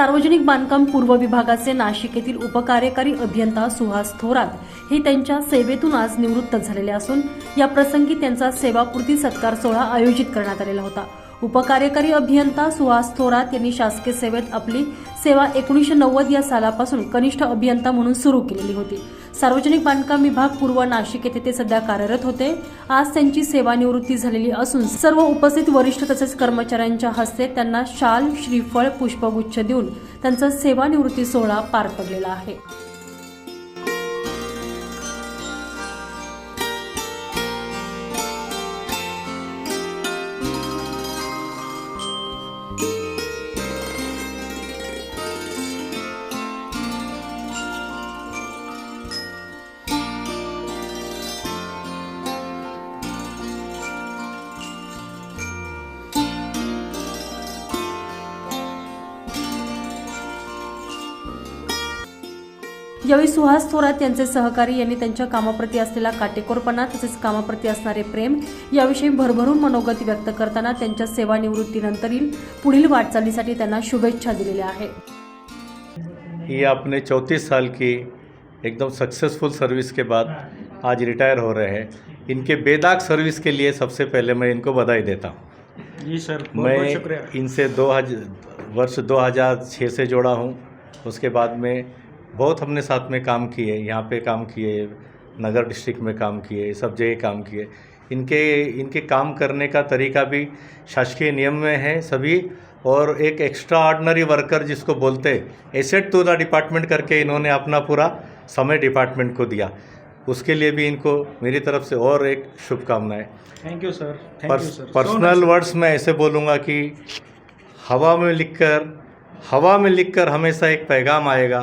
सार्वजनिक बांधकाम पूर्व विभागाचे नाशिक येथील उपकार्यकारी अभियंता सुहास थोरात हे त्यांच्या सेवेतून आज निवृत्त झालेले असून या प्रसंगी त्यांचा सेवापूर्ती सत्कार सोहळा आयोजित करण्यात आलेला होता. उपकार्यकारी अभियंता सुहास थोरात यांनी शासकीय सेवेत आपली सेवा एकोणीसशे नव्वद या सालापासून कनिष्ठ अभियंता म्हणून सुरू केलेली होती. सार्वजनिक बांधकाम विभाग पूर्व नाशिक येथे ते सध्या कार्यरत होते. आज त्यांची सेवानिवृत्ती झालेली असून सर्व उपस्थित वरिष्ठ तसेच कर्मचाऱ्यांच्या हस्ते त्यांना शाल श्रीफळ पुष्पगुच्छ देऊन त्यांचा सेवानिवृत्ती सोहळा पार पडलेला आहे. यावेळी सुहास थोरात यांचे सहकारी यांनी त्यांच्या कामाप्रती असलेला काटेकोरपणा तसेच कामाप्रती असणारे प्रेम याविषयी भरभरून मनोगत व्यक्त करताना त्यांच्या सेवानिवृत्तीनंतरील पुढील वाटचालीसाठी त्यांना शुभेच्छा दिलेल्या आहेत. ये अपने चौंतीस साल की एकदम सक्सेसफुल सर्विस के बाद आज रिटायर हो रहे हैं। इनके बेदाग सर्विस के लिए सबसे पहले मैं इनको बधाई देता हूँ। जी सर मैं शुक्रिया। इनसे दो हजार वर्ष 2006 से जुड़ा हूँ। उसके बाद में बहुत हमने साथ में काम किए यहाँ पे काम किए नगर डिस्ट्रिक्ट में काम किए सब जगह काम किए। इनके इनके काम करने का तरीका भी शासकीय नियम में है सभी और एक एक्स्ट्रा ऑर्डनरी वर्कर जिसको बोलते एसेट टू द डिपार्टमेंट करके इन्होंने अपना पूरा समय डिपार्टमेंट को दिया। उसके लिए भी इनको मेरी तरफ़ से और एक शुभकामनाएँ। Thank you sir personal words में ऐसे बोलूँगा कि हवा में लिखकर हवा में लिखकर हमेशा एक पैगाम आएगा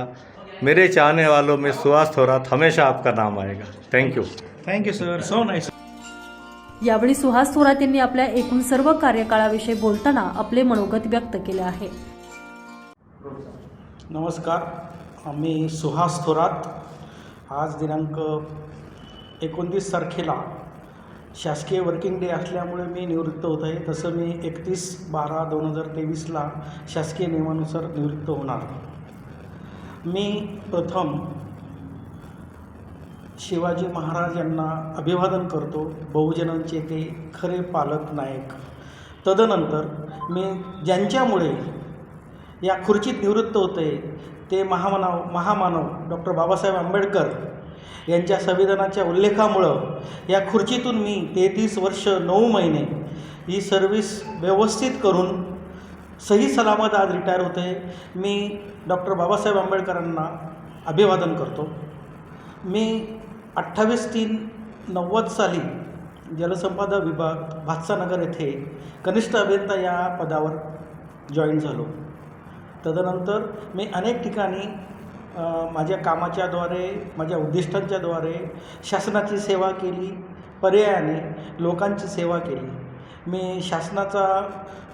मेरे चाहने वालों में सुहास थोरात हमेशा आपका नाम आएगा। Thank you thank you sir so nice यावेळी सुहास थोरात यांनी आपल्या एकूण सर्व कार्यकाळाविषयी बोलताना आपले मनोगत व्यक्त केले आहे. नमस्कार. मी सुहास थोरात. आज दिनांक एकोणतीस तारखेला शासकीय वर्किंग डे असल्यामुळे मी निवृत्त होत आहे. तसं मी एकतीस बारा दोन हजार तेवीसला शासकीय नियमानुसार निवृत्त होणार. मी प्रथम शिवाजी महाराज यांना अभिवादन करतो बहुजनांचे ते खरे पालक नायक. तदनंतर मी ज्यांच्यामुळे या खुर्चीत निवृत्त होते ते महामानव महामानव डॉक्टर बाबासाहेब आंबेडकर यांच्या संविधानाच्या उल्लेखामुळं या खुर्चीतून मी तेहतीस वर्ष नऊ महिने ही सर्विस व्यवस्थित करून सही सलामत आज रिटायर होते. मी डॉक्टर बाबासाहेब आंबेडकरांना अभिवादन करतो. मी अठ्ठावीस तीन नव्वद साली जलसंपदा विभाग भातसानगर येथे कनिष्ठ अभियंता या पदावर जॉईन झालो. तदनंतर मी अनेक ठिकाणी माझ्या कामाच्याद्वारे माझ्या उद्दिष्टांच्याद्वारे शासनाची सेवा केली पर्यायाने लोकांची सेवा केली. मी शासनाचा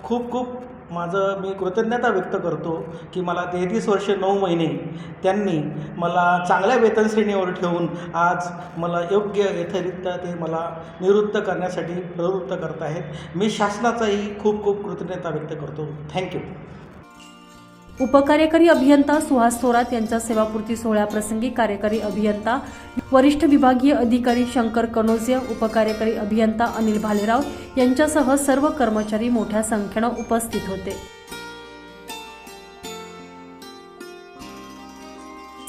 खूप खूप माझं मी कृतज्ञता व्यक्त करतो की मला तेहतीस वर्ष नऊ महिने त्यांनी मला चांगल्या वेतनश्रेणीवर ठेवून आज मला योग्य यथरित्या ते मला निवृत्त करण्यासाठी प्रवृत्त करत आहेत. मी शासनाचाही खूप खूप कृतज्ञता व्यक्त करतो. थँक्यू. उपकार्यकारी अभियंता सुहास थोरात यांच्या सेवापूर्ती सोहळ्याप्रसंगी कार्यकारी अभियंता वरिष्ठ विभागीय अधिकारी शंकर कनोजिया उपकार्यकारी अभियंता अनिल भालेराव यांच्यासह सर्व कर्मचारी मोठ्या संख्येनं उपस्थित होते.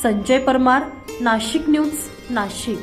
संजय परमार नाशिक न्यूज नाशिक.